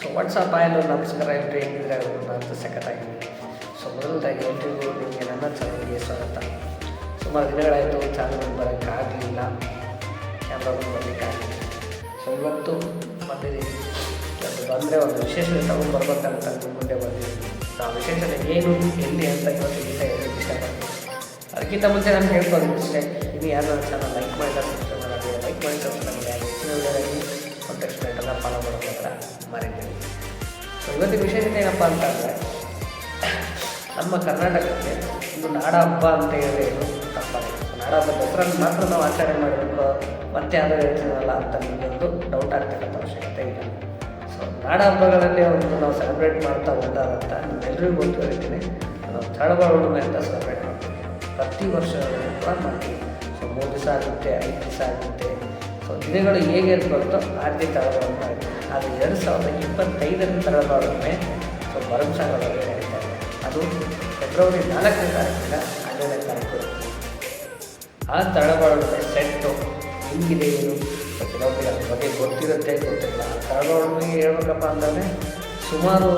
So WhatsApp ಆಯಲು ನಮಸ್ಕಾರ ಎಲ್ರಿ ಹೆಂಗಿದ್ರೆ ಅಂತ ಸಖತ್ತಾಗಿದ್ದೀನಿ ಸೊ ಮೊದಲದಾಗಿ ಎಲ್ರಿಗೂ ನಿಮಗೆ ನನ್ನ ಚಾನಲ್ಗೆ ಸ್ವಾಗತ ಸುಮಾರು ದಿನಗಳಾಯಿತು ಚಾನಲ್ ಬರೋಕ್ಕಾಗಲಿಲ್ಲ ಕ್ಯಾಮ್ರಾ ಬರಲಿಕ್ಕಾಗಲಿಲ್ಲ ಸೊ ಇವತ್ತು ಬಂದಿದ್ದೀನಿ ಇವತ್ತು ಬಂದರೆ ಒಂದು ವಿಶೇಷತೆ ತಗೊಂಡ್ಬರ್ಬೇಕಂತ ಬರ್ಬೇಕಂತ ಮುಂದೆ ಬಂದಿದ್ದೀನಿ. ಆ ವಿಶೇಷತೆ ಏನು, ಎಲ್ಲಿ ಅಂತ ಇವತ್ತು ಗೀತ ಹೇಳೋಕ್ಕೆ ಇಷ್ಟಪಡ್ತೀನಿ ಅದಕ್ಕಿಂತ ಮುಂಚೆ ನಾನು ಹೇಳ್ಬೋದು ಇಷ್ಟೇ ಇನ್ನು ಯಾರು ನನ್ನ ಚಾನಲ್ ಲೈಕ್ ಮಾಡಿದ ಲೈಕ್ ಮಾಡಿ ಸಬ್ಸ್ಕ್ರೈಬ್ ಮಾಡಿ ಎಲ್ಲ ಫಾಲೋ ಮಾಡೋದು ಹತ್ರ ಮರಿಬೇಡಿ ಸೊ ಇವತ್ತಿನ ವಿಶೇಷತೆ ಏನಪ್ಪ ಅಂತಂದರೆ ನಮ್ಮ ಕರ್ನಾಟಕಕ್ಕೆ ಒಂದು ನಾಡ ಹಬ್ಬ ಅಂತ ಹೇಳಿ ಸೊ ನಾಡ ಹಬ್ಬ ದಸರಾನ ಮಾತ್ರ ನಾವು ಆಚರಣೆ ಮಾಡಬೇಕು. ಮತ್ತೆ ಯಾವುದೋ ಹೇಳ್ತೀನಲ್ಲ ಅಂತ ನಿಮಗೆ ಒಂದು ಡೌಟ್ ಆಗ್ತಕ್ಕಂಥ ಅವಶ್ಯಕತೆ ಇಲ್ಲ ಸೊ ನಾಡ ಹಬ್ಬಗಳಲ್ಲಿ ಒಂದು ನಾವು ಸೆಲೆಬ್ರೇಟ್ ಮಾಡ್ತಾ ಹೋದಾರಂತ ನಿಮ್ಮೆಲ್ಲರಿಗೂ ಗೊತ್ತು ಹೇಳ್ತೀನಿ. ನಾವು ಚಳವಳ ಹುಣ್ಣಿಮೆ ಅಂತ ಸೆಲೆಬ್ರೇಟ್ ಮಾಡ್ತೀವಿ. ಪ್ರತಿ ವರ್ಷ ಕೂಡ ಮಾಡ್ತೀವಿ. ಸೊ ಮೂರು ದಿವಸ ಆಗುತ್ತೆ, ಐದು ದಿವಸ ಆಗುತ್ತೆ. ಸೊ ದಿನಗಳು ಹೇಗೆ ರೀತಿ ಅದು ಆಗುತ್ತೆ ಆದರೆ ಎರಡು ಸಾವಿರದ ಇಪ್ಪತ್ತೈದರ ತಳಬಾಳ ಹುಣ್ಣಿಮೆ ಸೊ ಭರಮಸಾಗರದಲ್ಲಿ ನಡೀತಾ ಇದೆ. ಅದು ಫೆಬ್ರವರಿ ನಾಲ್ಕನೇ ತಾರೀಕಿಂದ ಹನ್ನೆರಡನೇ ತಾರೀಕು ಆ ತಳಬಾಳುವೆ ಸೆಟ್ಟು ಹಿಂಗಿದೆ ಏನು? ಕೆಲವೊಬ್ಬರಿಗೆ ಅದ್ರ ಬಗ್ಗೆ ಗೊತ್ತಿರುತ್ತೆ, ಗೊತ್ತಿಲ್ಲ. ಆ ತಳಬಾಳುವಿಗೆ ಹೇಳ್ಬೇಕಪ್ಪ ಅಂತಂದರೆ ಸುಮಾರು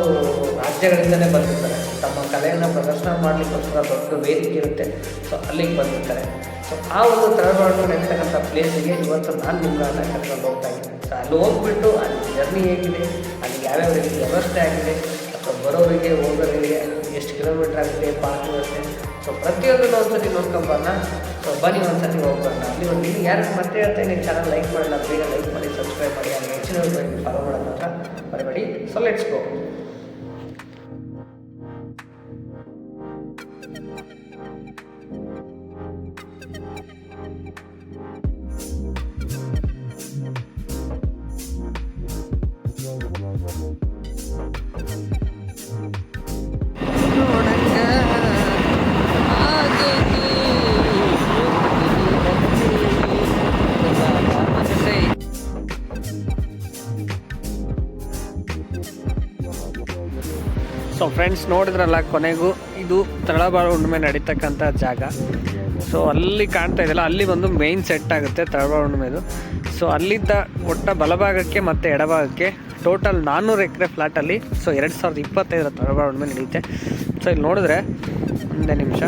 ರಾಜ್ಯಗಳಿಂದಲೇ ಬಂದಿರ್ತಾರೆ. ತಮ್ಮ ಕಲೆಯನ್ನು ಪ್ರದರ್ಶನ ಮಾಡಲಿಕ್ಕೋಸ್ಕರ ದೊಡ್ಡ ವೇದಿಕೆ ಇರುತ್ತೆ. ಸೊ ಅಲ್ಲಿಗೆ ಬಂದಿರ್ತಾರೆ. ಸೊ ಆ ಒಂದು ತಳಬಾಳು ನಡೀತಕ್ಕಂಥ ಪ್ಲೇಸಿಗೆ ಇವತ್ತು ನಾನು ನಿಮ್ಮನ್ನ ಕರ್ಕೊಂಡು ಹೋಗ್ತಾ ಇದ್ದೀನಿ. ಸೊ ಅಲ್ಲಿ ಹೋಗ್ಬಿಟ್ಟು ಅಲ್ಲಿ ಜರ್ನಿ ಹೇಗಿದೆ, ಅಲ್ಲಿ ಯಾವ್ಯಾವ ರೀತಿ ವ್ಯವಸ್ಥೆ ಆಗಿದೆ, ಅಥವಾ ಬರೋರಿಗೆ ಹೋಗೋರಿಗೆ ಎಷ್ಟು ಕಿಲೋಮೀಟ್ರ್ ಆಗಿದೆ ಪಾರ್ಕ್ ಇರುತ್ತೆ ಸೊ ಪ್ರತಿಯೊಂದನ್ನು ಒಂದ್ಸತಿ ನೋಡ್ಕೊಂಬರೋಣ. ಸೊ ಬನ್ನಿ ಒಂದ್ಸತಿ ಹೋಗ್ಬರೋಣ ಅಲ್ಲಿ ಒಂದು ಯಾರು ಮತ್ತೆ ಹೇಳ್ತಾ ನೀವು ಚಾನಲ್ ಲೈಕ್ ಮಾಡೋಣ ಬೇಗ ಲೈಕ್ ಮಾಡಿ ಸಬ್ಸ್ಕ್ರೈಬ್ ಮಾಡಿ ಅಲ್ಲಿ ಹೆಚ್ಚಿನ ಫಾಲೋ ಮಾಡೋದು ಮಾತ್ರ ಮರಿಬೇಡಿ ಸೊ ಲೆಟ್ಸ್ ಫ್ರೆಂಡ್ಸ್ ನೋಡಿದ್ರಲ್ಲ ಕೊನೆಗೂ ಇದು ತಳಬಾಳು ಹುಣ್ಣಿಮೆ ನಡೀತಕ್ಕಂಥ ಜಾಗ. ಸೊ ಅಲ್ಲಿ ಕಾಣ್ತಾ ಇದೆಯಲ್ಲ, ಅಲ್ಲಿ ಒಂದು ಮೇಯ್ನ್ ಸೆಟ್ ಆಗುತ್ತೆ ತಳಬಾಳು ಹುಣ್ಣಿಮೆದು. ಸೊ ಅಲ್ಲಿದ್ದ ಒಟ್ಟ ಬಲಭಾಗಕ್ಕೆ ಮತ್ತು ಎಡಭಾಗಕ್ಕೆ ಟೋಟಲ್ ನಾನ್ನೂರು ಎಕರೆ ಫ್ಲಾಟಲ್ಲಿ ಸೊ ಎರಡು ಸಾವಿರದ ಇಪ್ಪತ್ತೈದರ ತಳಬಾಳು ಹುಣ್ಣಿಮೆ ನಡೆಯುತ್ತೆ. ಸೊ ಇಲ್ಲಿ ನೋಡಿದ್ರೆ, ಒಂದೇ ನಿಮಿಷ.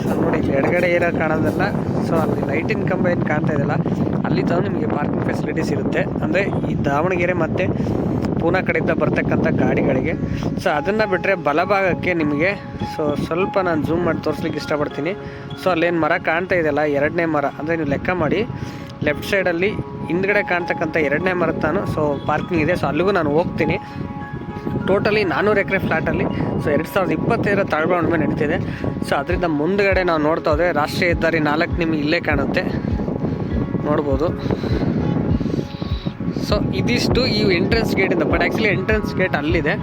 ಸೊ ನೋಡಿ ಇಲ್ಲಿ ಎಡಗಡೆ ಏನೋ ಕಾಣೋದಲ್ಲ. ಸೊ ಅಲ್ಲಿ ಲೈಟಿನ ಕಂಬ ಏನು ಕಾಣ್ತಾ ಇದೆಯಲ್ಲ, ಅಲ್ಲಿ ತಾವು ನಿಮಗೆ ಪಾರ್ಕಿಂಗ್ ಫೆಸಿಲಿಟೀಸ್ ಇರುತ್ತೆ. ಅಂದರೆ ಈ ದಾವಣಗೆರೆ ಮತ್ತು ಪೂನಾ ಕಡೆಯಿಂದ ಬರ್ತಕ್ಕಂಥ ಗಾಡಿಗಳಿಗೆ. ಸೊ ಅದನ್ನು ಬಿಟ್ಟರೆ ಬಲಭಾಗಕ್ಕೆ ನಿಮಗೆ ಸೊ ಸ್ವಲ್ಪ ನಾನು ಝೂಮ್ ಮಾಡಿ ತೋರಿಸ್ಲಿಕ್ಕೆ ಇಷ್ಟಪಡ್ತೀನಿ. ಸೊ ಅಲ್ಲೇನು ಮರ ಕಾಣ್ತಾ ಇದೆಯಲ್ಲ, ಎರಡನೇ ಮರ, ಅಂದರೆ ನೀವು ಲೆಕ್ಕ ಮಾಡಿ. ಲೆಫ್ಟ್ ಸೈಡಲ್ಲಿ ಹಿಂದ್ಗಡೆ ಕಾಣ್ತಕ್ಕಂಥ ಎರಡನೇ ಮರ ತಾನು ಸೊ ಪಾರ್ಕಿಂಗ್ ಇದೆ. ಸೊ ಅಲ್ಲಿಗೂ ನಾನು ಹೋಗ್ತೀನಿ. ಟೋಟಲಿ ನಾನ್ನೂರು ಎಕರೆ ಫ್ಲ್ಯಾಟಲ್ಲಿ ಸೊ ಎರಡು ಸಾವಿರದ ಇಪ್ಪತ್ತೈದರ ಮೇಲೆ ನಡೀತಿದೆ. ಸೊ ಅದರಿಂದ ಮುಂದ್ಗಡೆ ನಾವು ನೋಡ್ತಾ ಹೋದರೆ ರಾಷ್ಟ್ರೀಯ ಹೆದ್ದಾರಿ ನಾಲ್ಕು ನಿಮಗೆ ಇಲ್ಲೇ ಕಾಣುತ್ತೆ. ನೋಡ್ಬೋದು. ಸೊ ಇದಿಷ್ಟು ಈ ಎಂಟ್ರೆನ್ಸ್ ಗೇಟಿಂದ ಬಟ್ ಆ್ಯಕ್ಚುಲಿ ಎಂಟ್ರೆನ್ಸ್ ಗೇಟ್ ಅಲ್ಲಿದೆ.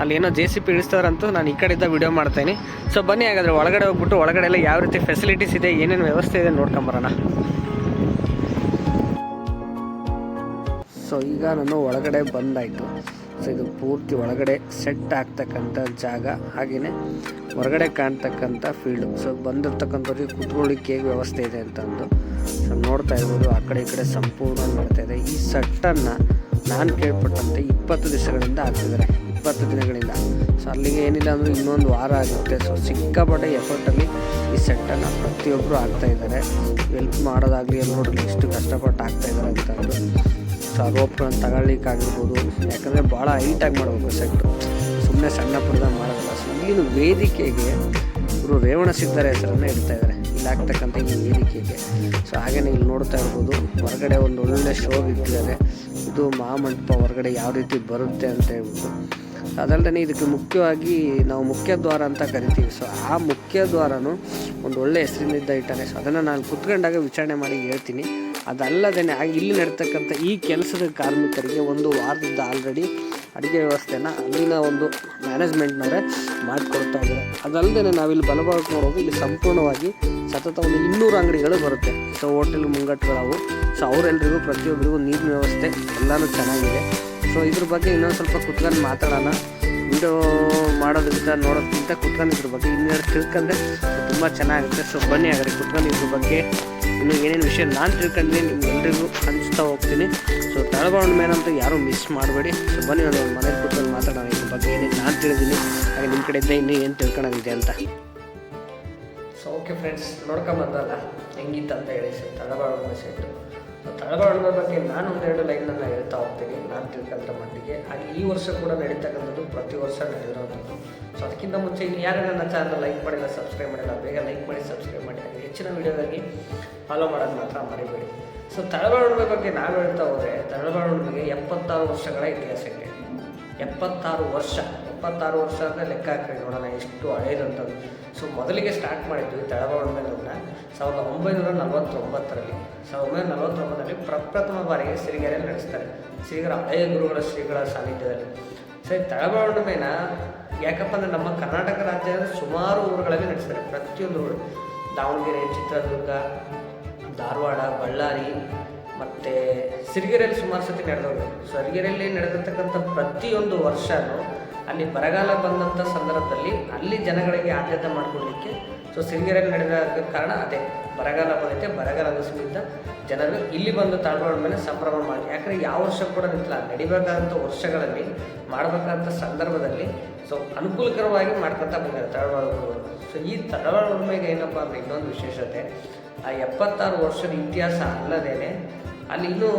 ಅಲ್ಲಿ ಏನೋ ಜೆ ಸಿ ಪಿ ಇಳಿಸ್ತಾರಂತೂ ನಾನು ಈ ಕಡೆಯಿಂದ ವಿಡಿಯೋ ಮಾಡ್ತೀನಿ. ಸೊ ಬನ್ನಿ ಹಾಗಾದರೆ, ಒಳಗಡೆ ಹೋಗ್ಬಿಟ್ಟು ಒಳಗಡೆ ಎಲ್ಲ ಯಾವ ರೀತಿ ಫೆಸಿಲಿಟೀಸ್ ಇದೆ, ಏನೇನು ವ್ಯವಸ್ಥೆ ಇದೆ ನೋಡ್ಕೊಂಬರೋಣ. ಸೊ ಈಗ ನಾನು ಒಳಗಡೆ ಬಂದಾಯಿತು. ಸೊ ಇದು ಪೂರ್ತಿ ಒಳಗಡೆ ಸೆಟ್ ಆಗ್ತಕ್ಕಂಥ ಜಾಗ ಹಾಗೆಯೇ ಹೊರಗಡೆ ಕಾಣ್ತಕ್ಕಂಥ ಫೀಲ್ಡು ಸೊ ಬಂದಿರ್ತಕ್ಕಂಥವ್ರಿಗೆ ಕುತ್ಕೊಳ್ಳಿಕ್ಕೆ ಹೇಗೆ ವ್ಯವಸ್ಥೆ ಇದೆ ಅಂತಂದು ಸೊ ನೋಡ್ತಾ ಇರ್ಬೋದು. ಆ ಕಡೆ ಈ ಕಡೆ ಸಂಪೂರ್ಣ ನೋಡ್ತಾ ಇದೆ. ಈ ಸೆಟ್ಟನ್ನು ನಾನು ಕೇಳ್ಪಟ್ಟಂತೆ ಇಪ್ಪತ್ತು ದಿವಸಗಳಿಂದ ಆಗ್ತಿದ್ದಾರೆ ಇಪ್ಪತ್ತು ದಿನಗಳಿಂದ. ಸೊ ಅಲ್ಲಿಗೆ ಏನಿಲ್ಲ ಅಂದರೂ ಇನ್ನೊಂದು ವಾರ ಆಗುತ್ತೆ. ಸೊ ಸಿಕ್ಕಾಪಟ್ಟೆ ಎಫರ್ಟಲ್ಲಿ ಈ ಸೆಟ್ಟನ್ನು ಪ್ರತಿಯೊಬ್ಬರು ಆಗ್ತಾಯಿದ್ದಾರೆ ಹೆಲ್ಪ್ ಮಾಡೋದಾಗಲಿ ನೋಡಲಿ ಎಷ್ಟು ಕಷ್ಟಪಟ್ಟು ಆಗ್ತಾ ಇದ್ದಾರೆ ಅಂತ ಅಂದು ಸೊ ಆ ರೋಪ್ಗಳನ್ನ ತಗೊಳ್ಳಿಕ್ಕಾಗಿರ್ಬೋದು ಯಾಕಂದರೆ ಭಾಳ ಹೈಟಾಗಿ ಮಾಡಬೇಕು ಸೆಟ್ ಸುಮ್ಮನೆ ಸಣ್ಣ ಪುಟ್ಟದಾಗ ಮಾಡೋದಿಲ್ಲ ಸೊ ಇಲ್ಲಿನ ವೇದಿಕೆಗೆ ಇವರು ರೇವಣ ಸಿದ್ಧರ ಹೆಸರನ್ನು ಇಡ್ತಾ ಇದ್ದಾರೆ ಇಲ್ಲಿ ಆಗ್ತಕ್ಕಂಥ ಈ ವೇದಿಕೆಗೆ. ಸೊ ಹಾಗೆಯೇ ಇಲ್ಲಿ ನೋಡ್ತಾ ಇರ್ಬೋದು, ಹೊರಗಡೆ ಒಂದು ಒಳ್ಳೆ ಶೋ ಇಟ್ಟಿದ್ದಾರೆ. ಇದು ಮಹಾಮಂಟಪ ಹೊರಗಡೆ ಯಾವ ರೀತಿ ಬರುತ್ತೆ ಅಂತ ಹೇಳ್ಬಿಟ್ಟು. ಅದಲ್ಲದೆ ಇದಕ್ಕೆ ಮುಖ್ಯವಾಗಿ ನಾವು ಮುಖ್ಯ ದ್ವಾರ ಅಂತ ಕರಿತೀವಿ. ಸೊ ಆ ಮುಖ್ಯ ದ್ವಾರನು ಒಂದು ಒಳ್ಳೆ ಹೆಸರಿನಿಂದ ಇಟ್ಟಾರೆ ಸೊ ಅದನ್ನು ನಾನು ಕುತ್ಕೊಂಡಾಗ ವಿಚಾರಣೆ ಮಾಡಿ ಹೇಳ್ತೀನಿ. ಅದಲ್ಲದೆ ಇಲ್ಲಿ ನಡ್ತಕ್ಕಂಥ ಈ ಕೆಲಸದ ಕಾರ್ಮಿಕರಿಗೆ ಒಂದು ವಾರದಿಂದ ಆಲ್ರೆಡಿ ಅಡುಗೆ ವ್ಯವಸ್ಥೆನ ಅಲ್ಲಿನ ಒಂದು ಮ್ಯಾನೇಜ್ಮೆಂಟ್ನವರೇ ಮಾಡಿಕೊಡ್ತಾ ಇದ್ದಾರೆ. ಅದಲ್ಲದೆ ನಾವಿಲ್ಲಿ ಬಲಭಾಗಕ್ಕೆ ನೋಡೋದು, ಇಲ್ಲಿ ಸಂಪೂರ್ಣವಾಗಿ ಸತತ ಒಂದು ಇನ್ನೂರು ಅಂಗಡಿಗಳು ಬರುತ್ತೆ. So, hotel ಮುಂಗಟ್ಟುಗಳವು. ಸೊ ಅವರೆಲ್ಲರಿಗೂ ಪ್ರತಿಯೊಬ್ಬರಿಗೂ ನೀರಿನ ವ್ಯವಸ್ಥೆ ಎಲ್ಲನೂ ಚೆನ್ನಾಗಿದೆ. ಸೊ, ಇದ್ರ ಬಗ್ಗೆ ಇನ್ನೊಂದು ಸ್ವಲ್ಪ ಕುತ್ಕೊಂಡು ಮಾತಾಡೋಣ. ವಿಡಿಯೋ ಮಾಡೋದ್ರಿಂದ ನೋಡೋದ್ಕಿಂತ ಕುತ್ಕೊಂಡು ಇದ್ರ ಬಗ್ಗೆ ಇನ್ನೆರಡು ತಿಳ್ಕೊಂಡ್ರೆ ತುಂಬ ಚೆನ್ನಾಗಿರುತ್ತೆ ಸೊ, ಬನ್ನಿ ಆಗಲಿ ಕುತ್ಕೊಂಡು ಇದ್ರ ಬಗ್ಗೆ ಇನ್ನು ಏನೇನು ವಿಷಯ ನಾನು ತಿಳ್ಕೊಂಡಿದ್ದೀನಿ ನಿಮ್ಗೆಲ್ರಿಗೂ ಹಂಚ್ತಾ ಹೋಗ್ತೀನಿ. ಸೊ ಮೇನ್ ಅಂತ ಯಾರೂ ಮಿಸ್ ಮಾಡಬೇಡಿ. ಸೊ ಬನ್ನಿ, ನಾನು ಮನೆ ಕೂತ್ಕೊಂಡು ಮಾತಾಡೋಣ. ಇದ್ರ ಬಗ್ಗೆ ಏನೇನು ನಾನು ತಿಳಿದೀನಿ, ಹಾಗೆ ನಿಮ್ಮ ಕಡೆಯಿಂದ ಇನ್ನೂ ಏನು ತಿಳ್ಕೊಳ್ಳೋದಿದೆ ಅಂತ. ಸೊ ಓಕೆ ಫ್ರೆಂಡ್ಸ್ ನೋಡ್ಕೊಂಬಂದಲ್ಲ ಹೆಂಗಿತ್ತು ಅಂತ ಹೇಳಿ ಸರ್ ತಳಬಾಳುವ ಸೆಟ್ಟು ಸೊ ತಳಬಾಳುವ ಬಗ್ಗೆ ನಾನು ಒಂದೆರಡು ಲೈನನ್ನು ಹೇಳ್ತಾ ಹೋಗ್ತೀನಿ. ನಾನು ತಿಳ್ಕೊಂತ ಮಟ್ಟಿಗೆ. ಹಾಗೆ ಈ ವರ್ಷ ಕೂಡ ನಡೀತಕ್ಕಂಥದ್ದು ಪ್ರತಿ ವರ್ಷ ನಡೆದಿರೋಂಥದ್ದು. ಸೊ ಅದಕ್ಕಿಂತ ಮುಂಚೆ ಇನ್ನು ಯಾರು ನನ್ನ ಚಾನಲ್ ಲೈಕ್ ಮಾಡಿಲ್ಲ ಸಬ್ಸ್ಕ್ರೈಬ್ ಮಾಡಿಲ್ಲ, ಬೇಗ ಲೈಕ್ ಮಾಡಿ ಸಬ್ಸ್ಕ್ರೈಬ್ ಮಾಡಿ. ಹಾಗೆ ಹೆಚ್ಚಿನ ವೀಡಿಯೋಗಾಗಿ ಫಾಲೋ ಮಾಡೋದು ಮಾತ್ರ ಮರಿಬೇಡಿ. ಸೊ ತಳಬಾಳುವೆ ಬಗ್ಗೆ ನಾನು ಹೇಳ್ತಾ ಹೋದರೆ ಬಗ್ಗೆ ಎಪ್ಪತ್ತಾರು ವರ್ಷಗಳ ಇತಿಹಾಸಕ್ಕೆ ಎಪ್ಪತ್ತಾರು ವರ್ಷ ಎಪ್ಪತ್ತಾರು ವರ್ಷ ಅಂದರೆ ಲೆಕ್ಕ ಹಾಕಿ ನೋಡೋಣ, ಎಷ್ಟು ಹಳೇದಂಥದ್ದು ಸೊ ಮೊದಲಿಗೆ ಸ್ಟಾರ್ಟ್ ಮಾಡಿದ್ವಿ ತಳಬಾಳುವೆನ ಸಾವಿರದ ಒಂಬೈನೂರ ನಲವತ್ತೊಂಬತ್ತರಲ್ಲಿ. ಸಾವಿರದ ಒಂಬೈನೂರ ನಲವತ್ತೊಂಬತ್ತರಲ್ಲಿ ಪ್ರಪ್ರಥಮ ಬಾರಿಗೆ ಸಿರಿಗೆರೆಯಲ್ಲಿ ನಡೆಸ್ತಾರೆ. ಸಿರಿಗೆರೆ ಹಳೆಯ ಗುರುಗಳ ಶ್ರೀಗಳ ಸಾನ್ನಿಧ್ಯದಲ್ಲಿ. ಸರಿ ತಳಬಾಳುವೆನ ಯಾಕಪ್ಪ ಅಂದರೆ ನಮ್ಮ ಕರ್ನಾಟಕ ರಾಜ್ಯದ ಸುಮಾರು ಊರುಗಳಲ್ಲಿ ನಡೆಸ್ತಾರೆ. ಪ್ರತಿಯೊಂದು ಊರು. ದಾವಣಗೆರೆ, ಚಿತ್ರದುರ್ಗ, ಧಾರವಾಡ, ಬಳ್ಳಾರಿ ಮತ್ತು ಸಿರಿಗೆರೆಯಲ್ಲಿ ಸುಮಾರು ಸತಿ ನಡೆದವರು. ಸಿರಿಗೆರೆಯಲ್ಲಿ ನಡೆದಿರ್ತಕ್ಕಂಥ ಪ್ರತಿಯೊಂದು ವರ್ಷವೂ ಅಲ್ಲಿ ಬರಗಾಲ ಬಂದಂಥ ಸಂದರ್ಭದಲ್ಲಿ ಅಲ್ಲಿ ಜನಗಳಿಗೆ ಆದ್ಯತೆ ಮಾಡಿಕೊಡ್ಲಿಕ್ಕೆ ಸೊ ಸಿರಿಗೆರೆಯಲ್ಲಿ ನಡೆದ ಕಾರಣ ಅದೇ, ಬರಗಾಲ ಬಂದೈತೆ ಬರಗಾಲ ಸಮೇತ ಜನರು ಇಲ್ಲಿ ಬಂದು ತಾಳ್ಗಳ ಮೇಲೆ ಸಂಭ್ರಮ ಮಾಡಿ. ಯಾಕಂದರೆ ಯಾವ ವರ್ಷ ಕೂಡ ನಿಂತಿಲ್ಲ, ನಡಿಬೇಕಾದಂಥ ವರ್ಷಗಳಲ್ಲಿ ಮಾಡಬೇಕಾದಂಥ ಸಂದರ್ಭದಲ್ಲಿ ಸೊ ಅನುಕೂಲಕರವಾಗಿ ಮಾಡ್ಕೊತಾ ಬಂದಿದ್ದಾರೆ ತಳವಾಳ ಸೊ ಈ ತಳವಾಳ ಮೇಲೆ ಏನಪ್ಪ ಅಂದರೆ ಇನ್ನೊಂದು ವಿಶೇಷತೆ ಆ ಎಪ್ಪತ್ತಾರು ವರ್ಷದ ಇತಿಹಾಸ ಅಲ್ಲದೇನೆ ಅಲ್ಲಿ ಇನ್ನೂ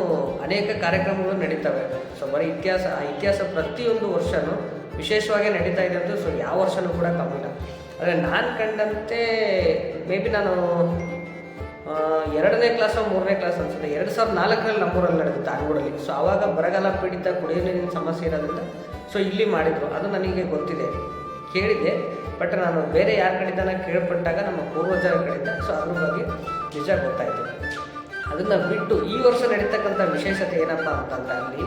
ಅನೇಕ ಕಾರ್ಯಕ್ರಮಗಳು ನಡೀತವೆ. ಸೊ ಬರೀ ಇತಿಹಾಸ, ಆ ಇತಿಹಾಸ ಪ್ರತಿಯೊಂದು ವರ್ಷವೂ ವಿಶೇಷವಾಗಿ ನಡೀತಾ ಇದೆ ಅಂತ ಸೊ, ಯಾವ ವರ್ಷವೂ ಕೂಡ ಕಮ್ಮಿಲ್ಲ ಆದರೆ ನಾನು ಕಂಡಂತೆ ಮೇ ಬಿ ನಾನು ಎರಡನೇ ಕ್ಲಾಸ್ ಮೂರನೇ ಕ್ಲಾಸ್ ಅನ್ಸುತ್ತೆ. ಎರಡು ಸಾವಿರದ ನಾಲ್ಕರಲ್ಲಿ ನಮ್ಮೂರಲ್ಲಿ ನಡೆದಿತ್ತು ಧಾರವಾಡಲ್ಲಿ ಸೊ ಆವಾಗ ಬರಗಾಲ ಪೀಡಿತ ಕುಡಿಯೋ ನೀರಿನ ಸಮಸ್ಯೆ ಇರೋದ್ರಿಂದ ಸೊ ಇಲ್ಲಿ ಮಾಡಿದರು. ಅದು ನನಗೆ ಗೊತ್ತಿದೆ. ಕೇಳಿದೆ ಬಟ್ ನಾನು ಬೇರೆ ಯಾರ ಕಡೆಯಿಂದ ಕೇಳ್ಪಟ್ಟಾಗ ನಮ್ಮ ಪೂರ್ವಜರ ಕಡೆಯಿಂದ ಸೊ ಅದ್ರ ಬಗ್ಗೆ ನಿಜ ಗೊತ್ತಾಯಿತು. ಅದನ್ನು ಬಿಟ್ಟು ಈ ವರ್ಷ ನಡೀತಕ್ಕಂಥ ವಿಶೇಷತೆ ಏನಪ್ಪ ಅಂತಂದ್ರೆ ಅಲ್ಲಿ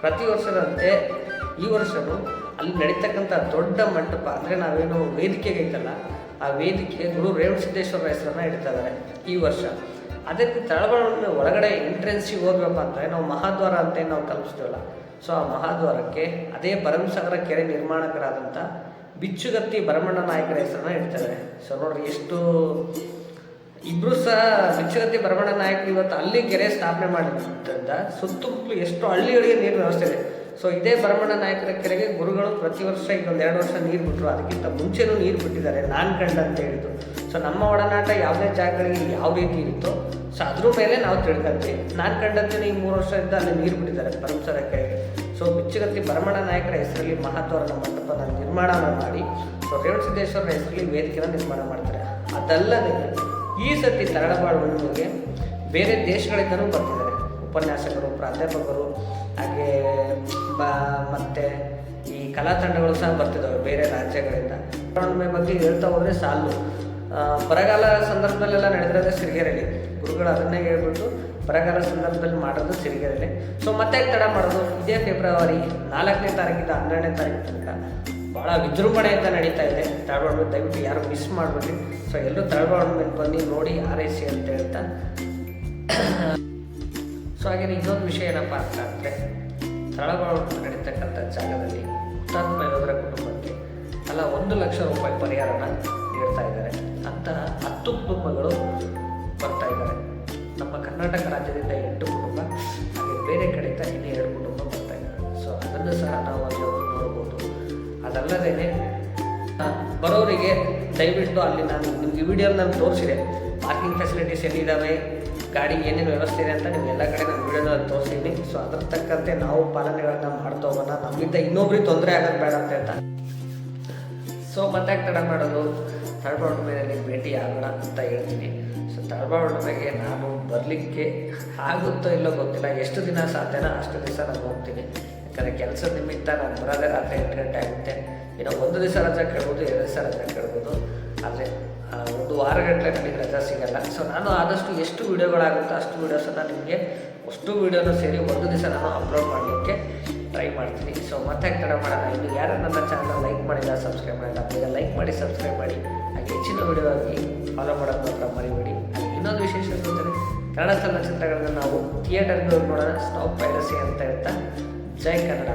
ಪ್ರತಿ ವರ್ಷದಂತೆ ಈ ವರ್ಷವೂ ಅಲ್ಲಿ ನಡೀತಕ್ಕಂಥ ದೊಡ್ಡ ಮಂಟಪ, ಅಂದರೆ ನಾವೇನು ವೇದಿಕೆಗೈತಲ್ಲ, ಆ ವೇದಿಕೆ ಗುರು ರೇವಣಸಿದ್ದೇಶ್ವರ ಹೆಸರನ್ನು ಇಡ್ತಾ ಈ ವರ್ಷ. ಅದೇ ರೀತಿ ಒಳಗಡೆ ಎಂಟ್ರೆನ್ಸಿಗೆ ಹೋಗ್ಬೇಕು ಅಂದರೆ ನಾವು ಮಹಾದ್ವಾರ ಅಂತ ನಾವು ಕಲ್ಪಿಸ್ತೀವಲ್ಲ ಸೊ ಆ ಮಹಾದ್ವಾರಕ್ಕೆ ಅದೇ ಭರಮಸಾಗರ ಕೆರೆ ನಿರ್ಮಾಣಕರಾದಂಥ ಬಿಚ್ಚುಗತ್ತಿ ಭರಮಣ್ಣ ನಾಯಕರ ಹೆಸರನ್ನ ಇಡ್ತಾರೆ. ಸೊ ನೋಡ್ರಿ, ಎಷ್ಟು ಇಬ್ರು ಸಹ ಬಿಚ್ಚುಗತ್ತಿ ಭರಮಣ್ಣ ನಾಯಕರು ಇವತ್ತು ಅಲ್ಲಿ ಕೆರೆ ಸ್ಥಾಪನೆ ಮಾಡಿದ್ದಂತ ಸುತ್ತಮುತ್ತಲು ಎಷ್ಟು ಹಳ್ಳಿಗಳಿಗೆ ನೀರು ವ್ಯವಸ್ಥೆ ಇದೆ. ಸೊ ಇದೇ ಭರಮಣ್ಣ ನಾಯಕರ ಕೆರೆಗೆ ಗುರುಗಳು ಪ್ರತಿ ವರ್ಷ ಇನ್ನೊಂದು ಎರಡು ವರ್ಷ ನೀರು ಬಿಟ್ಟರು ಅದಕ್ಕಿಂತ ಮುಂಚೆನೂ ನೀರು ಬಿಟ್ಟಿದ್ದಾರೆ, ನಾನು ಕಂಡ ಅಂತ ಹೇಳಿದ್ದು. ಸೊ ನಮ್ಮ ಒಡನಾಟ ಯಾವುದೇ ಜಾಗಗಳಿಗೆ ಯಾವ ರೀತಿ ಇರುತ್ತೋ ಸೊ ಅದ್ರ ಮೇಲೆ ನಾವು ತಿಳ್ಕೊಂತೀವಿ. ನಾನು ಕಂಡಂತೆ ಈ ಮೂರು ವರ್ಷದಿಂದ ಅಲ್ಲಿ ನೀರು ಬಿಟ್ಟಿದ್ದಾರೆ ಪರಮಸರ ಕೆರೆಗೆ. ಸೊ ಮುಚ್ಚುಗತ್ತಿ ಭರಮಣ ನಾಯಕರ ಹೆಸರಲ್ಲಿ ಮಹತ್ವರನ್ನ ಮಂಟಪನ ನಿರ್ಮಾಣ ಮಾಡಿ ಸೊ ರೇವಣಸಿದ್ದೇಶ್ವರರ ಹೆಸರಲ್ಲಿ ವೇದಿಕೆನ ನಿರ್ಮಾಣ ಮಾಡ್ತಾರೆ ಅದಲ್ಲದೆ ಈ ಸತಿ ತರಳಬಾಳು ಹುಣ್ಣಿಮೆಗೆ ಬೇರೆ ದೇಶಗಳಿಂದನೂ ಬರ್ತಿದ್ದಾರೆ ಉಪನ್ಯಾಸಕರು, ಪ್ರಾಧ್ಯಾಪಕರು, ಹಾಗೆ ಬ, ಮತ್ತು ಈ ಕಲಾ ತಂಡಗಳು ಸಹ ಬರ್ತಿದ್ದಾವೆ ಬೇರೆ ರಾಜ್ಯಗಳಿಂದ. ಹುಣ್ಣಿಮೆ ಬಗ್ಗೆ ಹೇಳ್ತಾ ಹೋದರೆ ಸಾಲು. ಬರಗಾಲ ಸಂದರ್ಭದಲ್ಲೆಲ್ಲ ನಡೆದಿರೋದೇ ಸಿರಿಗೆರೆಯಲ್ಲಿ ಗುರುಗಳು ಅದನ್ನೇ ಹೇಳ್ಬಿಟ್ಟು ಬರಗಾಲ ಸಂದರ್ಭದಲ್ಲಿ ಮಾಡೋದು ಸಿರಿಗೆರೆಯಲ್ಲಿ ಸೊ ಮತ್ತೆ ತಡ ಮಾಡೋದು ಇದೇ ಫೆಬ್ರವರಿ ನಾಲ್ಕನೇ ತಾರೀಕಿಂದ ಹನ್ನೆರಡನೇ ತಾರೀಕು ತನಕ ಭಾಳ ವಿಜೃಂಭಣೆಯಿಂದ ನಡೀತಾ ಇದೆ. ತಳಬಾಳು ದಯವಿಟ್ಟು ಯಾರು ಮಿಸ್ ಮಾಡಬೇಡಿ. ಸೊ ಎಲ್ಲರೂ ತಳಬಾಳು ಮೇಲೆ ಬನ್ನಿ, ನೋಡಿ, ಆರೈಸಿ ಅಂತ ಹೇಳ್ತಾ. ಸೊ ಹಾಗೆ ಇನ್ನೊಂದು ವಿಷಯ ಏನಪ್ಪ ಅಂತ ಅಂದರೆ ತಳಬಾಳು ನಡೀತಕ್ಕಂಥ ಜಾಗದಲ್ಲಿ ಹುತಾತ್ಮ ಯೋಧರ ಕುಟುಂಬಕ್ಕೆ ಅಲ್ಲ, ಒಂದು ಲಕ್ಷ ರೂಪಾಯಿ ಪರಿಹಾರನ ನೀಡ್ತಾ ಇದ್ದಾರೆ. ಅಂತಹ ಹತ್ತು ಕುಟುಂಬಗಳು ಬರ್ತಾ ಇದ್ದಾರೆ. ಕರ್ನಾಟಕ ರಾಜ್ಯದಿಂದ ಎಂಟು ಕುಟುಂಬ, ಹಾಗೆ ಬೇರೆ ಕಡೆಯಿಂದ ಇನ್ನೂ ಎರಡು ಕುಟುಂಬ ಬರ್ತಾ ಇದ್ದಾರೆ ಸೊ ಅದನ್ನು ಸಹ ನಾವು ಅಲ್ಲಿ ನೋಡ್ಬೋದು. ಅದಲ್ಲದೇ ಬರೋರಿಗೆ ದಯವಿಟ್ಟು ಅಲ್ಲಿ ನಾನು ನಿಮಗೆ ವಿಡಿಯೋ ನಾನು ತೋರಿಸಿದೆ. ಪಾರ್ಕಿಂಗ್ ಫೆಸಿಲಿಟೀಸ್ ಎಲ್ಲಿದ್ದಾವೆ ಗಾಡಿ ಏನೇನು ವ್ಯವಸ್ಥೆ ಇದೆ ಅಂತ ನೀವು ಎಲ್ಲ ಕಡೆ ನಾನು ವಿಡಿಯೋದಲ್ಲಿ ತೋರಿಸಿದ್ದೀನಿ. ಸೊ ಅದ್ರ ತಕ್ಕಂತೆ ನಾವು ಪಾಲನೆಗಳನ್ನ ಮಾಡ್ತಾ ಹೋಗೋಣ. ನಮ್ಮಿಂದ ಇನ್ನೊಬ್ರಿಗೆ ತೊಂದರೆ ಆಗೋದು ಬೇಡ ಅಂತ ಹೇಳ್ತಾ ಸೊ ಮತ್ತೆ ತಡ ಮಾಡೋದು ಮೇಲೆ ನಿಮಗೆ ಭೇಟಿ ಆಗೋಣ ಅಂತ ಹೇಳ್ತೀನಿ. ಸೊ ಹುಣ್ಣಿಮೆಗೆ ನಾನು ಬರಲಿಕ್ಕೆ ಆಗುತ್ತೋ ಇಲ್ಲೋ ಗೊತ್ತಿಲ್ಲ. ಎಷ್ಟು ದಿನ ಸಾಧ್ಯನೋ ಅಷ್ಟು ದಿವಸ ನಾನು ಹೋಗ್ತೀನಿ. ಯಾಕಂದರೆ ಕೆಲಸದ ನಿಮಿತ್ತ ನಾನು ಬರೋದೇ ರಾತ್ರಿ ಎಂಟು ಗಂಟೆ ಆಗುತ್ತೆ. ಇನ್ನು ಒಂದು ದಿವಸ ರಜಾ ಕೇಳ್ಬೋದು, ಎರಡು ದಿವಸ ರಜಾ ಕೇಳ್ಬೋದು. ಆದರೆ ಒಂದು ವಾರ ಗಂಟೆ ನನಗೆ ರಜಾ ಸಿಗಲ್ಲ. ಸೊ ನಾನು ಆದಷ್ಟು ಎಷ್ಟು ವೀಡಿಯೋಗಳಾಗುತ್ತೋ ಅಷ್ಟು ವೀಡಿಯೋಸನ್ನು ನಿಮಗೆ, ಅಷ್ಟು ವೀಡಿಯೋನೂ ಸೇರಿ ಒಂದು ದಿವಸ ನಾನು ತಡ ಮಾಡೋಣ ಇನ್ನು ಯಾರು ನನ್ನ ಚಾನಲ್ ಲೈಕ್ ಮಾಡಿಲ್ಲ ಸಬ್ಸ್ಕ್ರೈಬ್ ಮಾಡಿಲ್ಲ ಬೇಗ ಲೈಕ್ ಮಾಡಿ ಸಬ್ಸ್ಕ್ರೈಬ್ ಮಾಡಿ. ಹಾಗೆ ಹೆಚ್ಚಿನ ವಿಡಿಯೋ ಆಗಿ ಫಾಲೋ ಮಾಡೋದು ಮಾತ್ರ ಮರಿಬೇಡಿ. ಇನ್ನೊಂದು ವಿಶೇಷ ಅಂದರೆ ಕನ್ನಡ ಚಲನಚಿತ್ರಗಳನ್ನು ನಾವು ಥಿಯೇಟರ್ಗೆ ಹೋಗಿ ನೋಡೋಣ ಸ್ಟಾಪ್ ಪೈರಸಿ ಅಂತ ಹೇಳ್ತಾ. ಜೈ ಕನ್ನಡ.